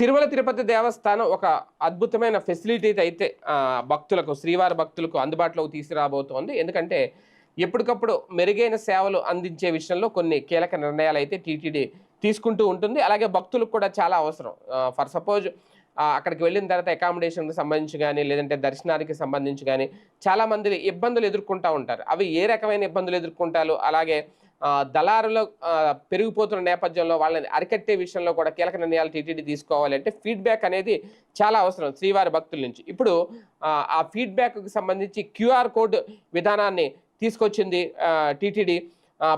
తిరుమల తిరుపతి దేవస్థానం ఒక అద్భుతమైన ఫెసిలిటీ అయితే భక్తులకు శ్రీవారి భక్తులకు అందుబాటులోకి తీసుకురాబోతోంది. ఎందుకంటే ఎప్పటికప్పుడు మెరుగైన సేవలు అందించే విషయంలో కొన్ని కీలక నిర్ణయాలు అయితే టీటీడీ తీసుకుంటూ ఉంటుంది. అలాగే భక్తులకు కూడా చాలా అవసరం. ఫర్ సపోజ్ అక్కడికి వెళ్ళిన తర్వాత అకామిడేషన్కి సంబంధించి కానీ లేదంటే దర్శనానికి సంబంధించి కానీ చాలామంది ఇబ్బందులు ఎదుర్కొంటూ ఉంటారు. అవి ఏ రకమైన ఇబ్బందులు ఎదుర్కొంటారు? అలాగే దళారులు పెరిగిపోతున్న నేపథ్యంలో వాళ్ళని అరికట్టే విషయంలో కూడా కీలక నిర్ణయాలు టీటీడీ తీసుకోవాలి అంటే ఫీడ్బ్యాక్ అనేది చాలా అవసరం శ్రీవారి భక్తుల నుంచి. ఇప్పుడు ఆ, ఆ ఫీడ్బ్యాక్కి సంబంధించి క్యూఆర్ కోడ్ విధానాన్ని తీసుకొచ్చింది టీటీడీ.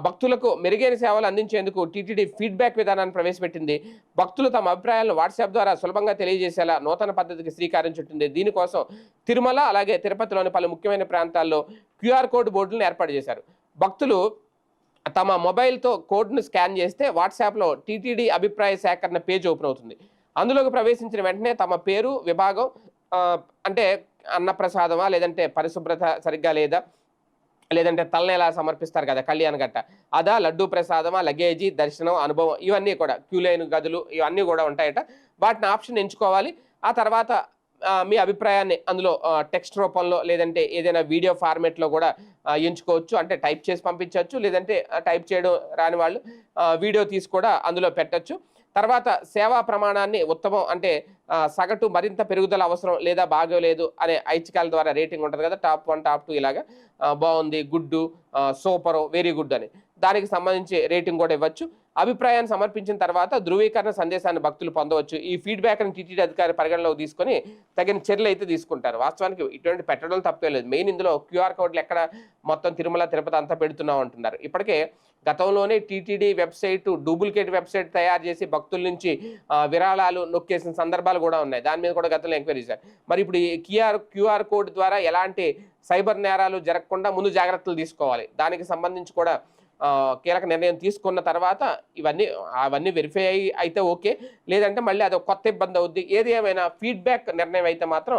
భక్తులకు మెరుగైన సేవలు అందించేందుకు టీటీడీ ఫీడ్బ్యాక్ విధానాన్ని ప్రవేశపెట్టింది. భక్తులు తమ అభిప్రాయాలను వాట్సాప్ ద్వారా సులభంగా తెలియజేసేలా నూతన పద్ధతికి శ్రీకారం చుట్టింది. దీనికోసం తిరుమల అలాగే తిరుపతిలోని పలు ముఖ్యమైన ప్రాంతాల్లో క్యూఆర్ కోడ్ బోర్డులను ఏర్పాటు చేశారు. భక్తులు తమ మొబైల్తో కోడ్ను స్కాన్ చేస్తే వాట్సాప్లో టీటీడీ అభిప్రాయ సేకరణ పేజ్ ఓపెన్ అవుతుంది. అందులోకి ప్రవేశించిన వెంటనే తమ పేరు విభాగం అంటే అన్నప్రసాదమా లేదంటే పరిశుభ్రత సరిగ్గా లేదా లేదంటే తలని ఎలా సమర్పిస్తారు కదా కళ్యాణ గట్ట. అదా లడ్డూ ప్రసాదమా లగేజీ దర్శనం అనుభవం ఇవన్నీ కూడా క్యూలైన్ గదులు ఇవన్నీ కూడా ఉంటాయట. వాటిని ఆప్షన్ ఎంచుకోవాలి. ఆ తర్వాత మీ అభిప్రాయాన్ని అందులో టెక్స్ట్ రూపంలో లేదంటే ఏదైనా వీడియో ఫార్మేట్లో కూడా ఎంచుకోవచ్చు. అంటే టైప్ చేసి పంపించవచ్చు. లేదంటే టైప్ చేయడం రాని వాళ్ళు వీడియో తీసి కూడా అందులో పెట్టచ్చు. తర్వాత సేవా ప్రమాణాన్ని ఉత్తమం అంటే సగటు మరింత పెరుగుదల అవసరం లేదా బాగోలేదు అనే ఐచ్ఛికాల ద్వారా రేటింగ్ ఉంటుంది కదా టాప్ వన్ టాప్ టూ ఇలాగా. బాగుంది గుడ్డు సూపరు వెరీ గుడ్ అని. దానికి సంబంధించి రేటింగ్ కూడా ఇవ్వచ్చు. అభిప్రాయాన్ని సమర్పించిన తర్వాత ధృవీకరణ సందేశాన్ని భక్తులు పొందవచ్చు. ఈ ఫీడ్బ్యాక్ని టీటీడీ అధికారి పరిగణలోకి తీసుకొని తగిన చర్యలు అయితే తీసుకుంటారు. వాస్తవానికి ఇటువంటి పెట్టడం తప్పే లేదు. మెయిన్ ఇందులో క్యూఆర్ కోడ్లు ఎక్కడ మొత్తం తిరుమల తిరుపతి అంతా పెడుతున్నాం అంటున్నారు. ఇప్పటికే గతంలోనే టీటీడీ వెబ్సైట్ డూప్లికేట్ వెబ్సైట్ తయారు చేసి భక్తుల నుంచి విరాళాలు నొక్కేసిన సందర్భాలు కూడా ఉన్నాయి. దాని మీద కూడా గతంలో ఎంక్వైరీ చేశారు. మరి ఇప్పుడు ఈ క్యూఆర్ క్యూఆర్ కోడ్ ద్వారా ఎలాంటి సైబర్ నేరాలు జరగకుండా ముందు జాగ్రత్తలు తీసుకోవాలి. దానికి సంబంధించి కూడా కీలక నిర్ణయం తీసుకున్న తర్వాత ఇవన్నీ అవన్నీ వెరిఫై అయి అయితే ఓకే లేదంటే మళ్ళీ అది కొత్త ఇబ్బంది అవుద్ది. ఏది ఏమైనా ఫీడ్బ్యాక్ నిర్ణయం అయితే మాత్రం